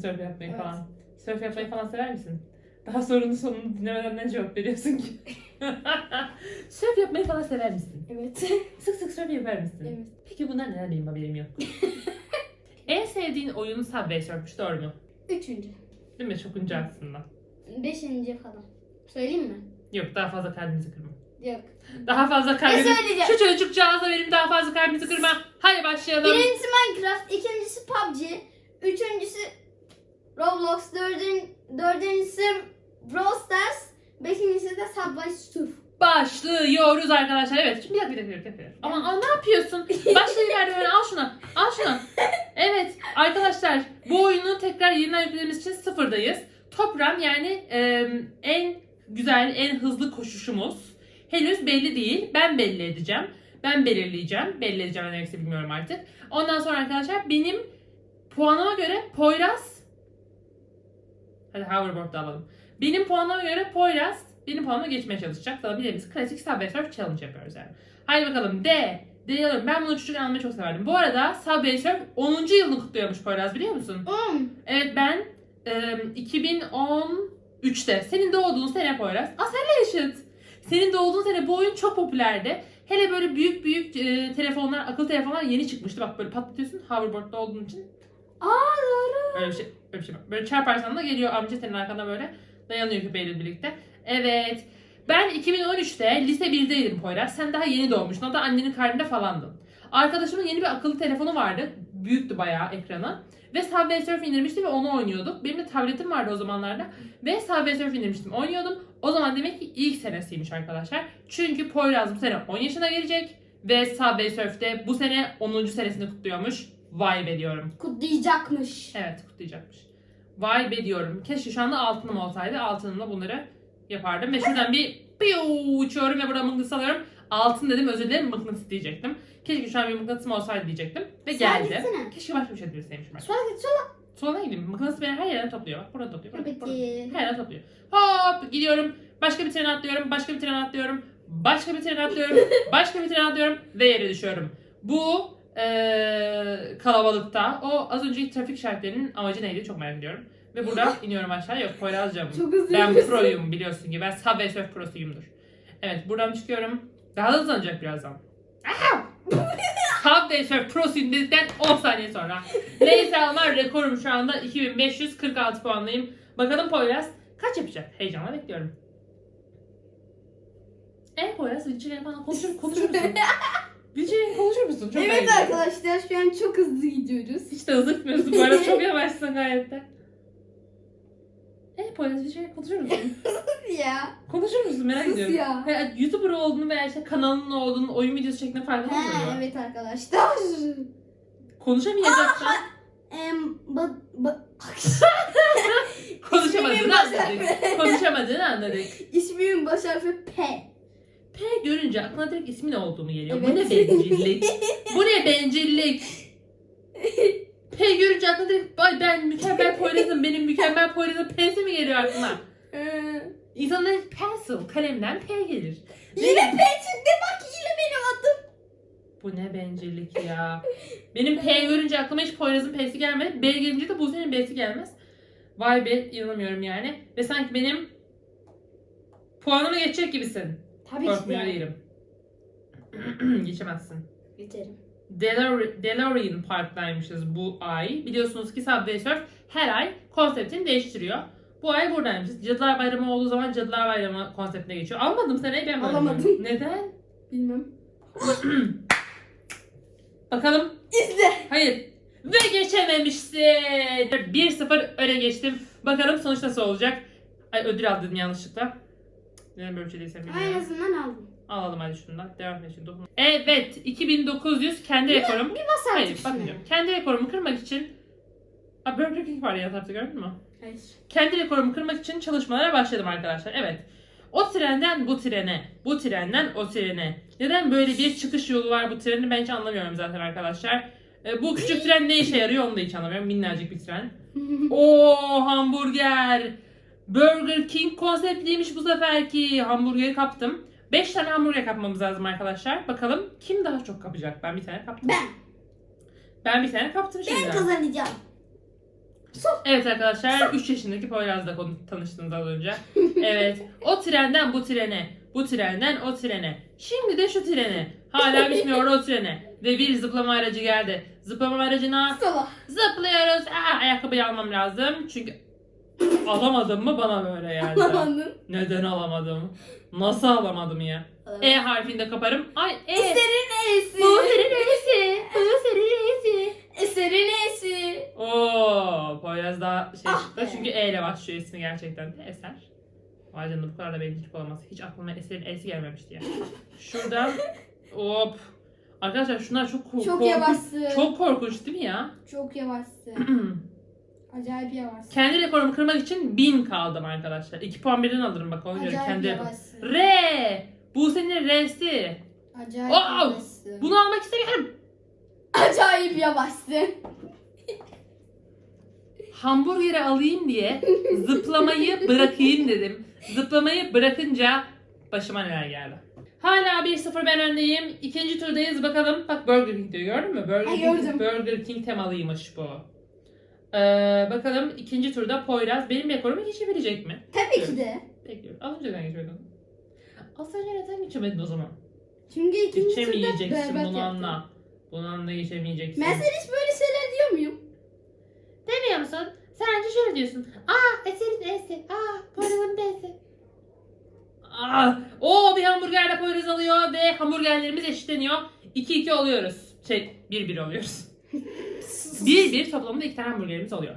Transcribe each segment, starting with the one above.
surf yapmayı Evet. falan? Surf yapmayı falan sever misin? Daha sorunun sonunu dinlemeden ne cevap veriyorsun ki? surf yapmayı falan sever misin? Evet. Sık sık surf yapar mısın? evet. Peki bunlar neler benim haberim yok. en sevdiğin oyun Subway Surf'müş doğru mu? Üçüncü. Değil mi? Çok ince aslında. Beşinci falan. Söyleyeyim mi? Yok daha fazla kalbinizi kırma. Yok. Daha fazla Ne kalbinizi... söyleyeceğim? Şu çocukcağıza benim daha fazla kalbinizi kırma. Hadi başlayalım. Birincisi Minecraft, ikincisi PUBG, üçüncüsü Roblox, dördün, dördüncüsü Brawl Stars, beşincisi de Subway Surf. Başlıyoruz arkadaşlar. Evet. Bir dakika bir dakika. bir dakika. Ama aa, ne yapıyorsun? Başlayıverdim öyle. Al şunu. Al şunu. Evet. Arkadaşlar bu oyunu tekrar yeniden yüklediğimiz için sıfırdayız. Top Run yani e, en güzel, en hızlı koşuşumuz. Henüz belli değil. Ben belli edeceğim. Ben belirleyeceğim. Belli edeceğim ne bilmiyorum artık. Ondan sonra arkadaşlar benim puanıma göre Poyraz Hadi hoverboard alalım. Benim puanıma göre Poyraz benim puanıma geçmeye çalışacak. Sana bildiğimiz klasik Subway Surf Challenge yapıyoruz yani. Haydi bakalım D. D alıyorum. Ben bunu çocukken almayı çok severdim. Bu arada Subway Surf 10. yılını kutluyormuş Poyraz biliyor musun? Um, Evet ben e, 2013'te senin doğduğun sene Poyraz. Aa senle yaşıt. Senin doğduğun sene bu oyun çok popülerdi. Hele böyle büyük büyük e, telefonlar, akıllı telefonlar yeni çıkmıştı. Bak böyle patlatıyorsun hoverboard'da olduğun için. aa doğru. Öyle bir şey, şey bak. Böyle çarparsan da geliyor amca senin arkanda böyle dayanıyor köpeğiyle birlikte. Evet. Ben 2013'te lise 1'deydim Poyraz. Sen daha yeni doğmuştun. O da annenin karnında falandın. Arkadaşımın yeni bir akıllı telefonu vardı. Büyüktü bayağı ekranı. Ve Subway Surf indirmişti ve onu oynuyorduk. Benim de tabletim vardı o zamanlarda. Ve Subway Surf indirmiştim. Oynuyordum. O zaman demek ki ilk senesiymiş arkadaşlar. Çünkü Poyraz bu sene 10 yaşına gelecek. Ve Subway Surf'te bu sene 10. senesini kutluyormuş. Vay be diyorum. Kutlayacakmış. Evet kutlayacakmış. Vay be diyorum. Keşke şu anda altınım olsaydı. Altınımla bunları yapardım. Ve şuradan bir piu uçuyorum ve buradan mıknatıs alıyorum. Altın dedim özür dilerim mıknatıs diyecektim. Keşke şu an bir mıknatısım olsaydı diyecektim. Ve Sen geldi. gitsene. Keşke başka bir şey bilseymişim ben. Sola git sola. Sola gideyim. Mıknatıs beni her yerden topluyor. Bak burada topluyor. Burada, burada. Peki. Her yerden topluyor. Hop gidiyorum. Başka bir trene atlıyorum. Başka bir trene atlıyorum. Başka bir trene atlıyorum. başka bir trene atlıyorum. Ve yere düşüyorum. Bu eee, kalabalıkta o az önceki trafik işaretlerinin amacı neydi çok merak ediyorum. Ve burada iniyorum aşağı. Yok Poyraz'cığım. Çok hızlı Ben yürüyorsun. proyum biliyorsun ki. Ben Subway Surf prosuyumdur. Evet buradan çıkıyorum. Daha da hızlanacak birazdan. Subway Surf prosuyum dedikten 10 saniye sonra. Neyse ama rekorum şu anda 2546 puanlıyım. Bakalım Poyraz kaç yapacak? Heyecanla bekliyorum. E Poyraz Vilçi'yle falan konuşur, konuşur musun? Vilçi'yle konuşur musun? Çok evet ediyorum. arkadaşlar şu an çok hızlı gidiyoruz. Hiç de hızlı gitmiyorsun bu arada çok yavaşsın gayet de. E Poyraz Vilçi'yle konuşur musun? ya. Konuşur musun merak Sus ediyorum. ya. Ha, YouTuber olduğunu veya işte kanalının olduğunu, oyun videosu şeklinde farkında mısın? Ha, evet arkadaşlar. Konuşamayacaksan Em, ba, ba, konuşamadığını anladık. baş Konuşamadığını anladık. İsmimin baş harfi P. P görünce aklına direkt ismin olduğu mu geliyor? Bu Evet. ne bencillik? Bu ne bencillik? P görünce aklına direkt Ay ben mükemmel Poyraz'ım, benim mükemmel Poyraz'ın P'si mi geliyor aklına? Ee, İnsanların pencil, kalemden P gelir. yine P çıktı bak yine benim adım. Bu ne bencillik ya. Benim P görünce aklıma hiç Poyraz'ın P'si gelmedi. B gelince de Buse'nin B'si gelmez. Vay be inanamıyorum yani. Ve sanki benim puanımı geçecek gibisin. Tabii Korkmuyor ki de. değilim. Geçemezsin. Geçerim. Delor- DeLorean Park'taymışız bu ay. Biliyorsunuz ki Subway Surf her ay konseptini değiştiriyor. Bu ay buradaymışız. Cadılar Bayramı olduğu zaman Cadılar Bayramı konseptine geçiyor. Almadım seneyi ben Alamadım. Neden? Bilmem. Bakalım İzle. Hayır. Ve geçememişsin. 1-0 öne geçtim. Bakalım sonuç nasıl olacak? Ay ödül aldım yanlışlıkla. Neden böyle bir şey değilse bilmiyorum. Aynısından aldım. Alalım hadi şundan. Devam et şimdi. Evet. 2900 kendi rekorum. Bir bas Hayır artık bakmayacağım. Kendi rekorumu kırmak için... Aa, Burger King var ya tarafta gördün mü? Hayır. Kendi rekorumu kırmak için çalışmalara başladım arkadaşlar. Evet. O trenden bu trene, bu trenden o trene. Neden böyle bir çıkış yolu var bu trenin ben hiç anlamıyorum zaten arkadaşlar. E, bu küçük tren ne işe yarıyor onu da hiç anlamıyorum. Minnacık bir tren. Oo hamburger. Burger King konseptliymiş bu seferki. Hamburgeri kaptım. 5 tane hamburger kapmamız lazım arkadaşlar. Bakalım kim daha çok kapacak? Ben bir tane kaptım. Ben. Ben bir tane kaptım Ben şimdi. kazanacağım. Evet arkadaşlar 3 yaşındaki Poyraz'la tanıştınız az önce. Evet. O trenden bu trene. Bu trenden o trene. Şimdi de şu trene. Hala bitmiyor o trene. Ve bir zıplama aracı geldi. Zıplama aracına Salak. zıplıyoruz. Aa, ayakkabıyı almam lazım. Çünkü alamadım mı bana böyle geldi. Alamadın. Neden alamadım? Nasıl alamadım ya? E harfinde kaparım. Ay E. Eserin E'si. Bu senin E'si. Bu senin E'si. Eserin E'si. Oo, Poyraz daha şey Ah çıktı. be. Çünkü E ile başlıyor ismi gerçekten de Eser. Vay canına bu kadar da bencillik olamaz. Hiç aklıma Eser'in E'si gelmemişti ya. Şuradan hop. Arkadaşlar şunlar çok korkunç. Çok yavaşsın. Çok korkunç değil mi ya? Çok yavaşsın. Acayip yavaşsın. kendi rekorumu kırmak için 1000 kaldım arkadaşlar. 2 puan birden alırım bak ona göre Acayip kendi rekorum. yavaşsın. R. Bu senin R'si. Acayip Oh! yavaşsın. Bunu almak istemiyorum. Acayip yavaşsın. Hamburgeri alayım diye zıplamayı bırakayım dedim. Zıplamayı bırakınca başıma neler geldi. Hala 1-0 ben öndeyim. İkinci turdayız bakalım. Bak Burger King diyor gördün mü? Burger, Ay, King, gördüm. Burger King temalıymış bu. Ee, bakalım ikinci turda Poyraz benim rekorumu geçebilecek mi? Tabii ki de. Bekliyorum. Az önce neden geçemedin? Az önce neden geçemedin o zaman? Çünkü ikinci turda Geçemeyeceksin berbat bunu yaptın. anla. Bunu anla geçemeyeceksin. Ben sana hiç böyle şeyler diyor muyum? Demiyor musun? Sen önce şöyle diyorsun. Aa Eser'in E'si. Aa Poyraz'ın B'si. Aa, o bir hamburgerle Poyraz alıyor ve hamburgerlerimiz eşitleniyor. 2-2 oluyoruz. Şey 1-1 oluyoruz. 1-1 toplamda 2 tane hamburgerimiz oluyor.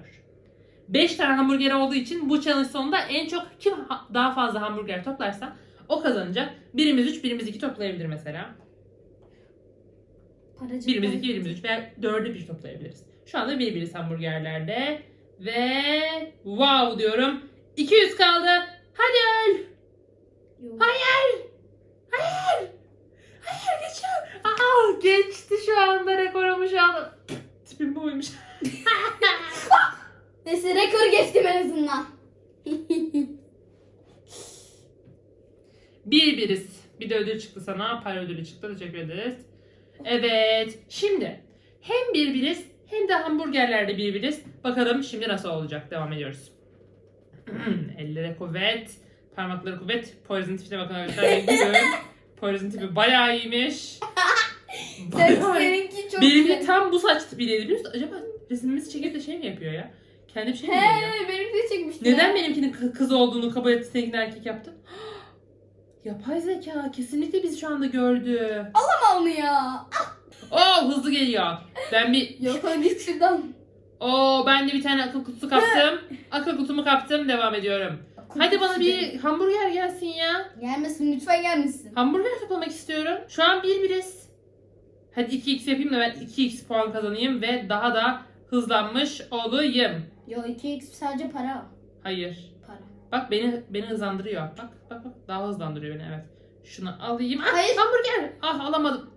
5 tane hamburger olduğu için bu challenge sonunda en çok kim ha- daha fazla hamburger toplarsa o kazanacak. Birimiz 3, birimiz 2 toplayabilir mesela. Paracık Birimiz 2, birimiz 3 veya 4'ü 1 toplayabiliriz. Şu anda bir biriz hamburgerlerde. Ve wow diyorum. 200 kaldı. Hadi öl. Yok. Hayır. Hayır. Hayır geçiyor. Aa, geçti şu anda rekorumu şu anda. Tipim buymuş. Neyse rekor geçtim en azından. Bir biriz. Bir de ödül çıktı sana. Para ödülü çıktı. Teşekkür ederiz. Evet. Şimdi hem bir biriz hem de hamburgerlerde bir biriz. Bakalım şimdi nasıl olacak. Devam ediyoruz. Ellere kuvvet. Parmakları kuvvet. Poison tipine bakın arkadaşlar. Bugün Poison tipi bayağı iyiymiş. Seninki çok Benimki tam bu saç tipiydi biliyor musun? Acaba resimimizi çekip de şey mi yapıyor ya? Kendi bir şey mi yapıyor? He benimki de çekmişti. Neden benimkinin kı- kız olduğunu kabul etti seninkini erkek yaptı? Yapay zeka kesinlikle bizi şu anda gördü. Ama onu ya. Oo hızlı geliyor. Ben bir Yok hadi şuradan. Oo ben de bir tane akıl kutusu kaptım. akıl kutumu kaptım devam ediyorum. Hadi bana bir hamburger gelsin ya. Gelmesin lütfen gelmesin. Hamburger toplamak istiyorum. Şu an bir biriz. Hadi 2x yapayım da ben 2x puan kazanayım ve daha da hızlanmış olayım. Yo 2x sadece para. Hayır. Para. Bak beni beni hızlandırıyor. Bak bak bak daha hızlandırıyor beni evet. Şunu alayım. Ah, Hayır. hamburger. Ah alamadım.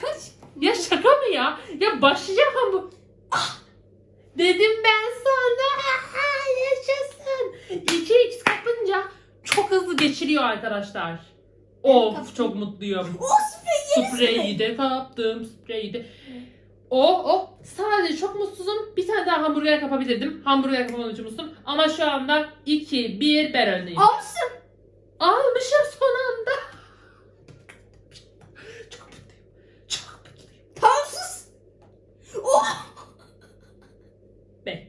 Kaç. Ya şaka mı ya? Ya başlayacağım hamburger. Ah! Dedim ben sana. Yaşasın. 2x kapınca çok hızlı geçiriyor arkadaşlar. Of çok mutluyum. O süper Spreyi de kaptım. Spreyi de. Oh oh sadece çok mutsuzum. Bir tane daha hamburger kapabilirdim. Hamburger kapamadığım için mutsuzum. Ama şu anda 2 1 ben öndeyim. Almışsın. Almışım son anda. Çok mutluyum. Çok mutluyum. Tamam sus. Oh. Bek.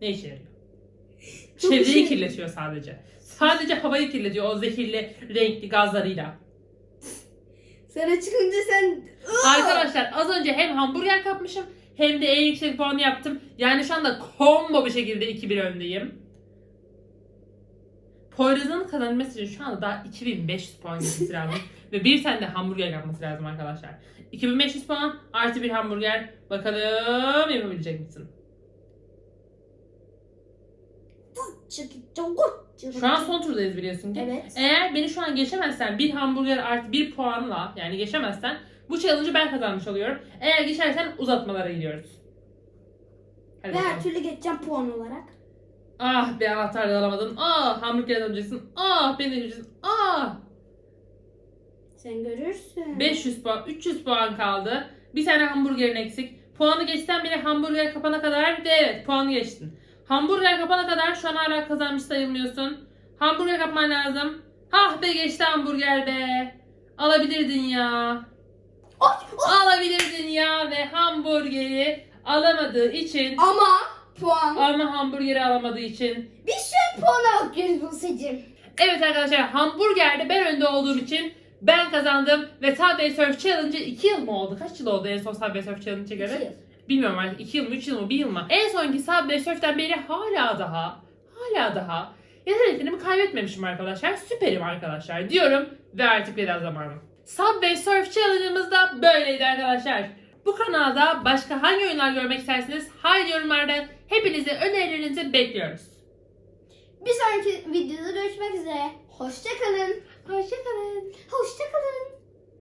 Ne işe yarıyor? Çevreyi kirletiyor sadece. Sadece havayı kirletiyor o zehirli renkli gazlarıyla. Sana çıkınca sen... Arkadaşlar az önce hem hamburger kapmışım hem de en yüksek puanı yaptım. Yani şu anda combo bir şekilde 2-1 öndeyim. Poyraz'ın kazanması için şu anda daha 2500 puan gelmesi lazım. Ve bir tane de hamburger yapması lazım arkadaşlar. 2500 puan artı bir hamburger. Bakalım yapabilecek misin? Şu an son turdayız biliyorsun ki. Evet. Eğer beni şu an geçemezsen bir hamburger artı bir puanla yani geçemezsen bu challenge'ı ben kazanmış oluyorum. Eğer geçersen uzatmalara gidiyoruz. Hadi Ve her bakalım. türlü geçeceğim puan olarak. Ah bir anahtar da alamadın. Ah hamburger alacaksın. Ah beni geçeceksin. Ah Sen görürsün. 500 puan 300 puan kaldı. Bir tane hamburgerin eksik. Puanı geçsen bile hamburger kapana kadar de evet puanı geçtin. Hamburger kapana kadar şu an hala kazanmış sayılmıyorsun. Hamburger kapman lazım. Hah be geçti hamburger be. Alabilirdin ya. Oy, oy. Alabilirdin ya ve hamburgeri alamadığı için Ama puan. ama hamburgeri alamadığı için Biz şu an puana bakıyoruz Buse'cim. Evet arkadaşlar hamburgerde ben önde olduğum için ben kazandım ve Subway Surf Challenge'ı 2 yıl mı oldu? Kaç yıl oldu en son Subway Surf Challenge'a göre? Bilmiyorum artık 2 yıl mı 3 yıl mı 1 yıl mı? En sonki Subway Surf'ten beri hala daha hala daha yeteneklerimi kaybetmemişim arkadaşlar. Süperim arkadaşlar diyorum ve artık biraz zamanım. Subway Surf Challenge'ımız da böyleydi arkadaşlar. Bu kanalda başka hangi oyunlar görmek istersiniz? Haydi yorumlarda hepinizi önerilerinizi bekliyoruz. Bir sonraki videoda görüşmek üzere. Hoşçakalın. Hoşçakalın. Hoşçakalın.